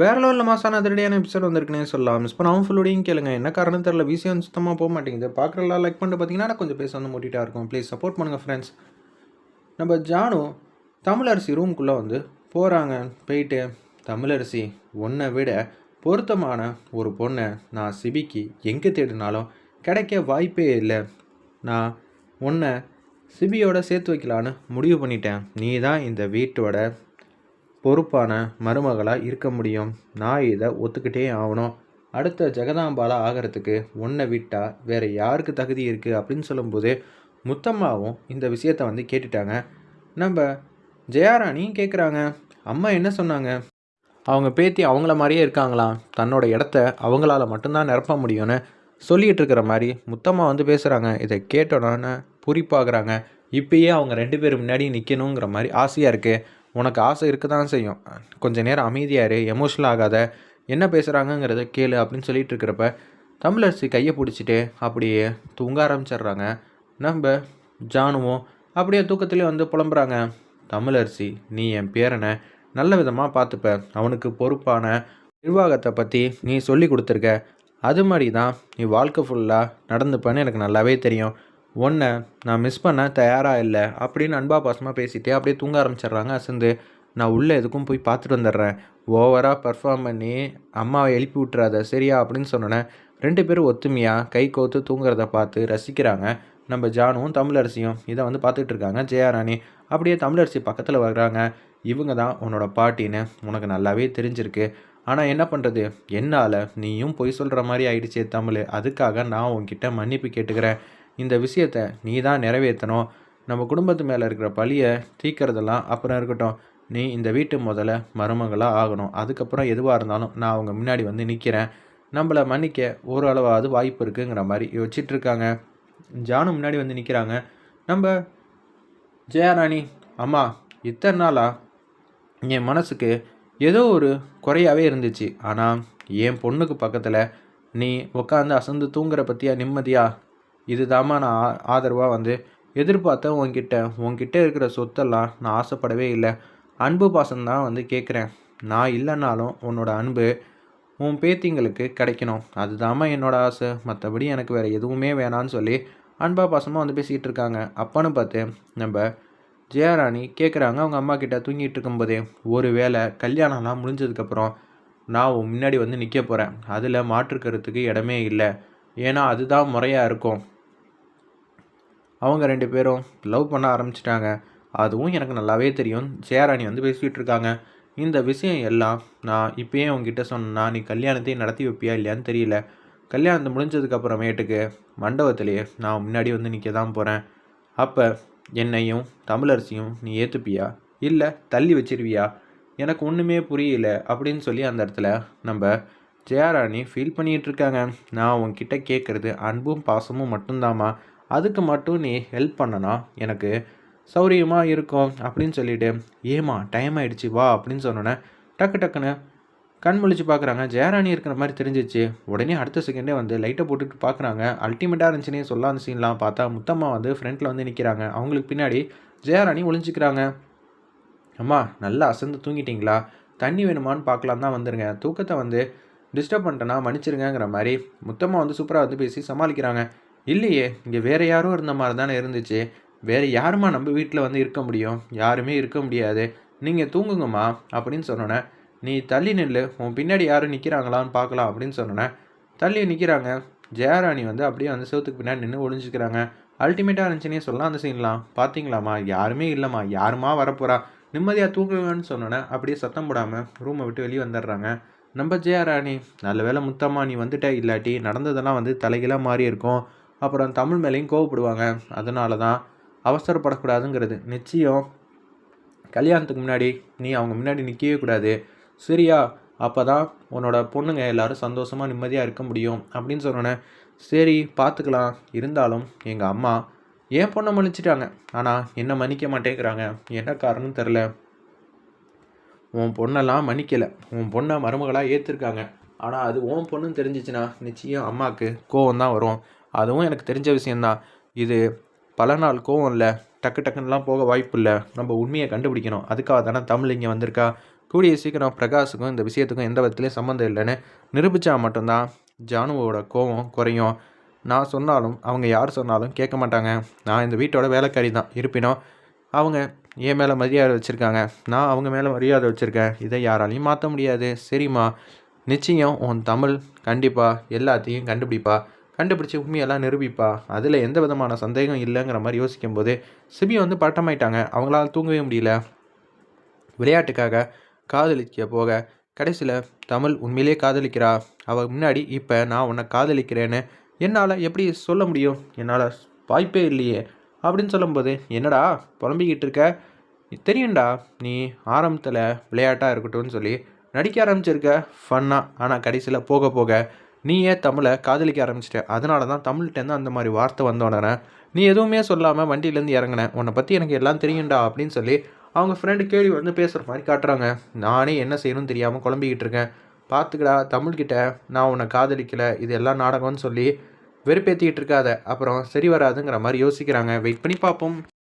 வேற லெவலில் மாசான அதிரடியான எபிசோட் வந்திருக்குனே சொல்லலாம். மிஸ் பண்ணாமல் ஃபுல்லோடையும் கேளுங்க. என்ன காரணம் தெரியல விஷயம் சுத்தமாக போக மாட்டேங்குது. பார்க்குறலாம் லைக் பண்ணிட்டு பார்த்தீங்கன்னா கொஞ்சம் பேச வந்து மூட்டிகிட்டா இருக்கும். ப்ளீஸ் சப்போர்ட் பண்ணுங்கள் ஃப்ரெண்ட்ஸ் நம்ம ஜானு தமிழரசி ரூம்குள்ளே வந்து போகிறாங்க போயிட்டு தமிழரசி ஒன்றை விட பொருத்தமான ஒரு பொண்ணை நான் சிபிக்கு எங்கே தேடினாலும் கிடைக்க வாய்ப்பே இல்லை. நான் உன்னை சிபியோட சேர்த்து வைக்கலான்னு முடிவு பண்ணிட்டேன். நீ தான் இந்த வீட்டோட பொறுப்பான மருமகளாக இருக்க முடியும். நான் இதை ஒத்துக்கிட்டே ஆகணும். அடுத்த ஜெகதாம்பாலா ஆகிறதுக்கு உன்னை விட்டால் வேறு யாருக்கு தகுதி இருக்குது அப்படின்னு சொல்லும்போது முத்தம்மாவும் இந்த விஷயத்தை வந்து கேட்டுட்டாங்க. நம்ம ஜெயாராணியும் கேட்குறாங்க அம்மா என்ன சொன்னாங்க? அவங்க பேத்தி அவங்கள மாதிரியே இருக்காங்களாம் தன்னோட இடத்த அவங்களால மட்டும்தான் நிரப்ப முடியும்னு சொல்லிகிட்டு இருக்கிற மாதிரி முத்தம்மா வந்து பேசுகிறாங்க இதை கேட்டோன்னே புரிப்பாகிறாங்க இப்பயே அவங்க ரெண்டு பேரும் முன்னாடி நிற்கணுங்கிற மாதிரி ஆசையாக இருக்குது உனக்கு ஆசை இருக்க தான் செய்யும். கொஞ்ச நேரம் அமைதியாக இரு எமோஷனல் ஆகாத என்ன பேசுகிறாங்கங்கிறத கேளு அப்படின்னு சொல்லிட்டு இருக்கிறப்ப தமிழரசி கையை பிடிச்சிட்டு அப்படியே தூங்க ஆரம்பிச்சிடுறாங்க. நம்ம ஜானுவும் அப்படியே தூக்கத்திலே வந்து புலம்புறாங்க. தமிழரசி நீ என் பேரனை நல்ல விதமாக பார்த்துப்ப. அவனுக்கு பொறுப்பான நிர்வாகத்தை பற்றி நீ சொல்லி கொடுத்துருக்க. அது மாதிரி தான் நீ வாழ்க்கை ஃபுல்லாக நடந்துப்பேன்னு எனக்கு நல்லாவே தெரியும். ஒன்றை நான் மிஸ் பண்ண தயாராக இல்லை அப்படின்னு அன்பா பாசமாக பேசிகிட்டே அப்படியே தூங்க ஆரம்பிச்சிடுறாங்க அசந்து. நான் உள்ளே எதுக்கும் போய் பார்த்துட்டு வந்துடுறேன். ஓவராக பர்ஃபார்ம் பண்ணி அம்மாவை எழுப்பி விட்டுறாத சரியா அப்படின்னு சொன்னோன்னே ரெண்டு பேரும் ஒத்துமையாக கை கோத்து தூங்குறத பார்த்து ரசிக்கிறாங்க. நம்ம ஜானுவும் தமிழரசியும் இதை வந்து பார்த்துட்டு இருக்காங்க. ஜெயாராணி அப்படியே தமிழரசி பக்கத்தில் வர்றாங்க. இவங்க தான் உன்னோட பாட்டின்னு உனக்கு நல்லாவே தெரிஞ்சிருக்கு. ஆனால் என்ன பண்ணுறது என்னால் நீயும் பொய் சொல்கிற மாதிரி ஆயிடுச்சே தமிழ். அதுக்காக நான் உன்கிட்ட மன்னிப்பு கேட்டுக்கிறேன். இந்த விஷயத்தை நீ தான் நிறைவேற்றணும். நம்ம குடும்பத்து மேலே இருக்கிற பழியை தீக்கிறதெல்லாம் அப்புறம் இருக்கட்டும். நீ இந்த வீட்டு முதல்ல மருமகளாக ஆகணும். அதுக்கப்புறம் எதுவாக இருந்தாலும் நான் அவங்க முன்னாடி வந்து நிற்கிறேன் நம்மளை மன்னிக்க ஓரளவாவது வாய்ப்பு இருக்குங்கிற மாதிரி யோசிச்சிட்ருக்காங்க. ஜானு முன்னாடி வந்து நிற்கிறாங்க நம்ம ஜெயராணி அம்மா இத்தனை நாளாக என் மனசுக்கு ஏதோ ஒரு குறையாகவே இருந்துச்சு. ஆனால் என் பொண்ணுக்கு பக்கத்தில் நீ உட்காந்து அசந்து தூங்குற பற்றியா நிம்மதியாக இதுதாம்மா நான் ஆ- ஆதரவாக வந்து எதிர்பார்த்தேன் உங்ககிட்ட உங்ககிட்ட இருக்கிற சொத்தெல்லாம் நான் ஆசைப்படவே இல்லை. அன்பு பாசம்தான் வந்து கேட்குறேன் நான் இல்லைன்னாலும் உன்னோட அன்பு உன் பேத்திங்களுக்கு கிடைக்கணும். அதுதாம்மா என்னோட ஆசை. மற்றபடி எனக்கு வேறு எதுவுமே வேணான்னு சொல்லி அன்பா பாசமாக வந்து பேசிக்கிட்டு இருக்காங்க. அப்பான்னு பார்த்து நம்ம ஜெயராணி கேட்குறாங்க அவங்க அம்மா கிட்ட தூங்கிட்டு இருக்கும்போதே ஒரு வேளை கல்யாணம்லாம் முடிஞ்சதுக்கப்புறம் நான் உன் முன்னாடி வந்து நிற்க போகிறேன் அதில் மாற்றுக்கிறதுக்கு இடமே இல்லை. ஏன்னா அதுதான் முறையாக இருக்கும். அவங்க ரெண்டு பேரும் லவ் பண்ண ஆரம்பிச்சிட்டாங்க. அதுவும் எனக்கு நல்லாவே தெரியும். ஜெயராணி வந்து பேசிகிட்டு இருக்காங்க. இந்த விஷயம் எல்லாம் நான் இப்பயே உங்ககிட்ட சொன்னா நீ கல்யாணத்தையும் நடத்தி வைப்பியா இல்லையான்னு தெரியல. கல்யாணத்தை முடிஞ்சதுக்கப்புறமேட்டுக்கு மண்டபத்திலேயே நான் முன்னாடி வந்து நிற்க தான் போகிறேன் அப்போ என்னையும் தமிழரசியும் நீ ஏற்றுப்பியா இல்லை தள்ளி வச்சிருவியா? எனக்கு ஒன்றுமே புரியல அப்படின்னு சொல்லி அந்த இடத்துல நம்ம ஜெயாராணி ஃபீல் பண்ணிகிட்டு இருக்காங்க. நான் உங்ககிட்ட கேட்குறது அன்பும் பாசமும் மட்டும்தாம்மா. அதுக்கு மட்டும் நீ ஹெல்ப் பண்ணனா எனக்கு சௌரியமாக இருக்கும் அப்படின்னு சொல்லிட்டு ஏமா டைம் ஆகிடுச்சி வா அப்படின்னு சொன்னோன்னே டக்கு டக்குன்னு கண் முழிச்சு பார்க்குறாங்க ஜெயராணி இருக்கிற மாதிரி தெரிஞ்சிச்சு. உடனே அடுத்த செகண்டே வந்து லைட்டை போட்டுட்டு பார்க்குறாங்க அல்டிமேட்டாக இருந்துச்சுன்னே சொல்ல அந்த சீன்லாம் பார்த்தா முத்தம்மா வந்து ஃப்ரண்ட்டில் வந்து நிற்கிறாங்க அவங்களுக்கு பின்னாடி ஜெயராணி ஒளிஞ்சிக்கிறாங்க. அம்மா நல்லா அசந்து தூங்கிட்டிங்களா? தண்ணி வேணுமான்னு பார்க்கலாம் தான் வந்துருங்க தூக்கத்தை வந்து டிஸ்டர்ப் பண்ணிட்டேன்னா மன்னிச்சிருங்கிற மாதிரி முத்தம்மா வந்து சூப்பராக வந்து பேசி சமாளிக்கிறாங்க. இல்லையே இங்கே வேறு யாரோ இருந்த மாதிரி தானே இருந்துச்சு. வேறு யாருமா நம்ம வீட்டில் வந்து இருக்க முடியும்? யாருமே இருக்க முடியாது. நீங்கள் தூங்குங்கம்மா அப்படின்னு சொன்னோன்னே நீ தள்ளி நில்லு உன் பின்னாடி யாரும் நிற்கிறாங்களான்னு பார்க்கலாம் அப்படின்னு சொன்னோன்னே தள்ளி நிற்கிறாங்க ஜெயராணி வந்து அப்படியே வந்து செவத்துக்கு பின்னாடி நின்று ஒளிஞ்சிக்கிறாங்க. அல்டிமேட்டாக இருந்துச்சுன்னே சொல்லலாம் அந்த சீன்லாம் பார்த்தீங்களாம்மா யாருமே இல்லைம்மா. யாருமா வரப்போகிறா நிம்மதியாக தூங்குங்கன்னு சொன்னோன்னே அப்படியே சத்தம் போடாமல் ரூமை விட்டு வெளியே வந்துடுறாங்க. நம்ம ஜெயராணி நல்ல வேளை முத்தம்மா நீ வந்துட்ட இல்லாட்டி நடந்ததெல்லாம் வந்து தலைகளாக மாறி இருக்கும் அப்புறம் தமிழ் மேலேயும் கோவப்படுவாங்க. அதனால தான் அவசரப்படக்கூடாதுங்கிறது. நிச்சயம் கல்யாணத்துக்கு முன்னாடி நீ அவங்க முன்னாடி நிற்கவே கூடாது. சரியா? அப்போ தான் உன்னோட பொண்ணுங்க எல்லோரும் சந்தோஷமாக நிம்மதியாக இருக்க முடியும் அப்படின்னு சொன்னோன்னே சரி பார்த்துக்கலாம் இருந்தாலும் எங்கள் அம்மா என் பொண்ணை மன்னிச்சிட்டாங்க? ஆனால் என்ன மன்னிக்க மாட்டேங்கிறாங்க? என்ன காரணம் தெரில உன் பொண்ணெல்லாம் மன்னிக்கலை. உன் பொண்ணை மருமகளாக ஏற்றிருக்காங்க ஆனால் அது ஓன் பொண்ணுன்னு தெரிஞ்சிச்சுன்னா நிச்சயம் அம்மாவுக்கு கோவம் தான் வரும். அதுவும் எனக்கு தெரிஞ்ச விஷயந்தான் இது பல நாள் கோவம் இல்லை. டக்கு டக்குன்னுலாம் போக வாய்ப்பு இல்லை. நம்ம உண்மையை கண்டுபிடிக்கணும். அதுக்காக தானே தமிழ் இங்கே வந்திருக்கா? கூடிய சீக்கிரம் பிரகாஷுக்கும் இந்த விஷயத்துக்கும் எந்த விதத்துலையும் சம்மந்தம் இல்லைன்னு நிரூபித்தா மட்டும்தான் ஜானுவோட கோவம் குறையும். நான் சொன்னாலும் அவங்க யார் சொன்னாலும் கேட்க மாட்டாங்க. நான் இந்த வீட்டோட வேலைக்காரி தான் இருப்பினும் அவங்க என் மேலே மரியாதை வச்சுருக்காங்க. நான் அவங்க மேலே மரியாதை வச்சுருக்கேன். இதை யாராலையும் மாற்ற முடியாது. சரிம்மா. நிச்சயம் உன் தமிழ் கண்டிப்பாக எல்லாத்தையும் கண்டுபிடிப்பா. கண்டுபிடிச்சி உண்மையெல்லாம் நிரூபிப்பா. அதில் எந்த விதமான சந்தேகம் இல்லைங்கிற மாதிரி யோசிக்கும் போது சிபி வந்து பட்டமாயிட்டாங்க அவங்களால தூங்கவே முடியல. விளையாட்டுக்காக காதலிக்க போக கடைசியில் தமிழ் உண்மையிலேயே காதலிக்கிறா. அவள் முன்னாடி இப்போ நான் உன்னை காதலிக்கிறேன்னு என்னால் எப்படி சொல்ல முடியும்? என்னால் வாய்ப்பே இல்லையே. அப்படின்னு சொல்லும்போது என்னடா புலம்பிக்கிட்டு இருக்க? தெரியும்டா நீ ஆரம்பத்தில் விளையாட்டாக இருக்கட்டும்னு சொல்லி நடிக்க ஆரம்பிச்சிருக்க ஃபன்னாக ஆனால் கடைசியில் போக போக நீயே தமிழை காதலிக்க ஆரம்பிச்சிட்ட. அதனால தான் தமிழ்கிட்டேருந்து அந்த மாதிரி வார்த்தை வந்த உடனே நீ எதுவுமே சொல்லாமல் வண்டியிலேருந்து இறங்கினேன் உன்னை பற்றி எனக்கு எல்லாம் தெரியும்டா அப்படின்னு சொல்லி அவங்க ஃப்ரெண்டு கேள்வி வந்து பேசுகிற மாதிரி காட்டுறாங்க. நானே என்ன செய்யணும்னு தெரியாமல் குழம்பிக்கிட்டு இருக்கேன். பார்த்துக்கடா தமிழ்கிட்ட நான் உன்னை காதலிக்கலை. இது எல்லாம் நாடகம்னு சொல்லி வெறுப்பேற்றிக்கிட்டு இருக்காத. அப்புறம் சரி வராதுங்கிற மாதிரி யோசிக்கிறாங்க. வெயிட் பண்ணி பார்ப்போம்.